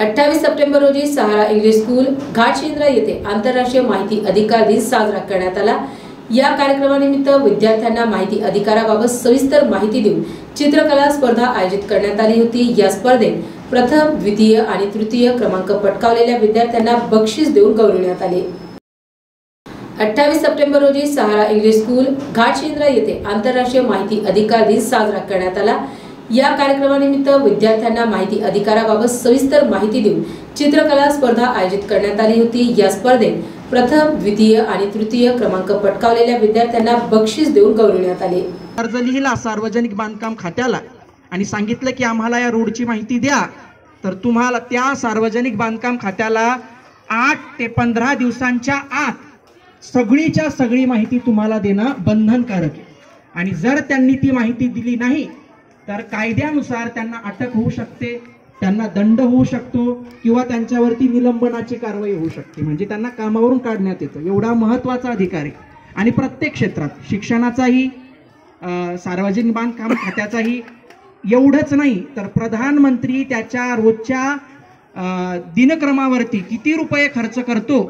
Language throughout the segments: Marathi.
अठ्ठावीस सप्टेंबर रोजी सहारा इंग्लिश स्कूल घाटशिंद्रा येथे आंतरराष्ट्रीय माहिती अधिकार दिन साजरा करण्यात आला. या कार्यक्रमानिमित्त विद्यार्थ्यांना माहिती अधिकाराबाबत सविस्तर माहिती देऊन चित्रकला स्पर्धा आयोजित करण्यात आली होती. या स्पर्धेत प्रथम द्वितीय आणि तृतीय क्रमांक पटकावलेल्या विद्यार्थ्यांना बक्षीस देऊन गौरविण्यात आले. अठ्ठावीस सप्टेंबर रोजी सहारा इंग्लिश स्कूल घाटशिंद्रा येथे आंतरराष्ट्रीय माहिती अधिकार दिन साजरा करण्यात आला. या कार्यक्रमानिमित्त विद्यार्थ्यांना माहिती अधिकाराबाबत सविस्तर माहिती देऊन चित्रकला स्पर्धा आयोजित करण्यात आली होती. या स्पर्धेत प्रथम द्वितीय आणि तृतीय क्रमांक पटकावलेल्या विद्यार्थ्यांना बक्षीस देऊन गौरविण्यात आले. अर्ज लिहिला सार्वजनिक बांधकाम खात्याला आणि सांगितलं की आम्हाला या रोडची माहिती द्या. तर तुम्हाला त्या सार्वजनिक बांधकाम खात्याला आठ ते पंधरा दिवसांच्या आत सगळीच्या सगळी माहिती तुम्हाला देणं बंधनकारक आणि जर त्यांनी ती माहिती दिली नाही तर कायद्यानुसार त्यांना अटक होऊ शकते त्यांना दंड होऊ शकतो किंवा त्यांच्यावरती निलंबनाची कारवाई होऊ शकते. म्हणजे त्यांना कामावरून काढण्यात येतं. एवढा महत्त्वाचा अधिकार आहे. आणि प्रत्येक क्षेत्रात शिक्षणाचाही सार्वजनिक बांधकाम खात्याचाही एवढंच नाही तर प्रधानमंत्री त्याच्या रोजच्या दिनक्रमावरती किती रुपये खर्च करतो?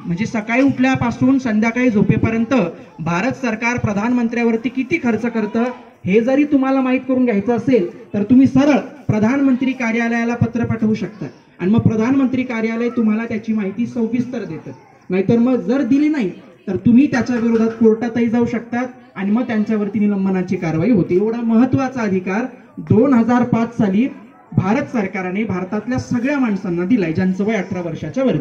म्हणजे सकाळी उठल्यापासून संध्याकाळी झोपेपर्यंत भारत सरकार प्रधानमंत्र्यावरती किती खर्च करतं? हे जरी तुम्हाला माहीत करून घ्यायचं असेल तर तुम्ही सरळ प्रधानमंत्री कार्यालयाला पत्र पाठवू शकता. आणि मग प्रधानमंत्री कार्यालय तुम्हाला त्याची माहिती सविस्तर देतं. नाहीतर मग जर दिली नाही तर तुम्ही त्याच्या विरोधात कोर्टातही जाऊ शकतात आणि मग त्यांच्यावरती निलंबनाची कारवाई होते. एवढा महत्त्वाचा अधिकार दोन हजार पाच साली भारत सरकारने भारतातल्या सगळ्या माणसांना दिलाय ज्यांचं वय अठरा वर्षाच्या वरती.